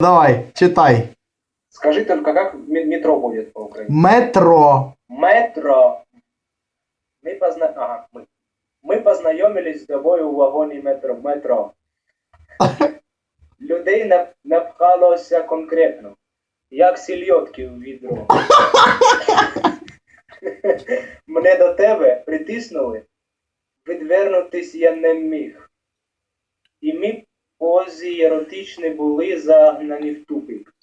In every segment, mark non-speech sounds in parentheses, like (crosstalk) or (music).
Давай, читай. Скажи только, как ме- метро будет по-украински? Метро. Метро. Мы, позна... ага, мы. ми познайомились з тобою у вагоні метро. метро. (laughs) Людей нап- напхалося конкретно, як сільотки у відро. (laughs) Мене до тебе притиснули, відвернутись я не міг. І ми позі еротичні були загнані в тупик.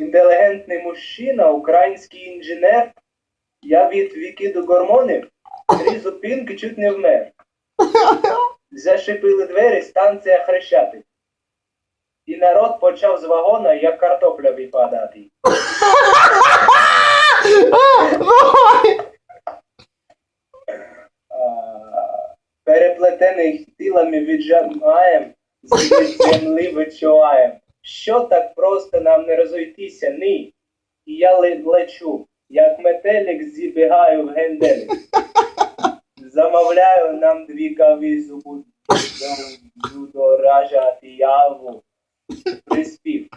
Інтелігентний мужчина, український інженер. Я від викиду гормонів три зупинки чуть не вмер. Зашипили двері, станція Хрещатик. І народ почав з вагона, як картопля випадати. Переплетений тілами віджимаєм, з (laughs) землі вичуваєм. Що так просто нам не розійтися, ні. І я лечу, як метелик зібігаю в генделик. (laughs) Замовляю нам дві кави зубу доражати яву. Приспів.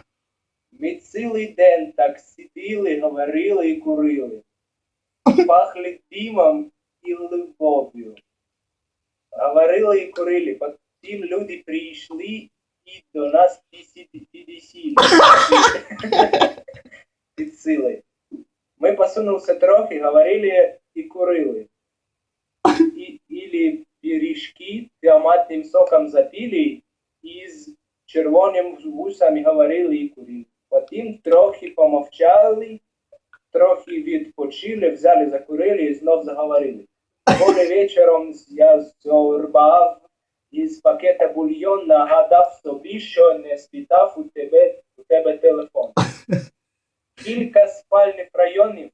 Ми цілий день так сиділи, говорили і курили. Пахли димом і любов'ю. Говорили і курили. Потім люди прийшли і до нас підсіли. Підсили. Ми посунулися трохи, говорили і курили. І, или пиріжки томатним соком запили і з червоним вусами говорили і курили. Потім трохи помовчали, трохи відпочили, взяли, закурили і знов заговорили. Коли вечором я зорбав із пакета бульйон, нагадав собі, що не спитав у тебе, у тебе телефон. (laughs) Кілька спальних районів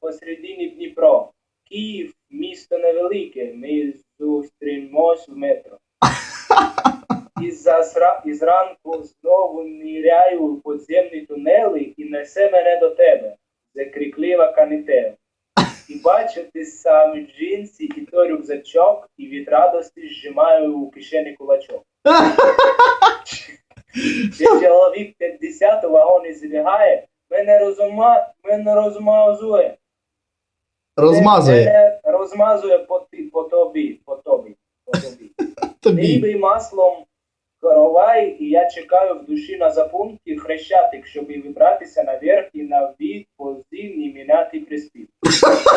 посередині Дніпро. Київ місто невелике, ми зустрінемось в метро. І засра... і зранку знову ниряю у подземні тунели і несе мене до тебе, де кріклива І сам джинсі і той рюкзачок, і від радості зжимаю у кишені кулачок. (laughs) Ще чоловік 50 у вагоні збігає, мене розума... мене розмазує. Розмазує. Мене розмазує по, ти- по тобі, по тобі, по тобі. (laughs) Тобі. Маслом коровай, і я чекаю в душі на запункті хрещатик, щоб вибратися наверх і на від позивні міняти приспів. (laughs)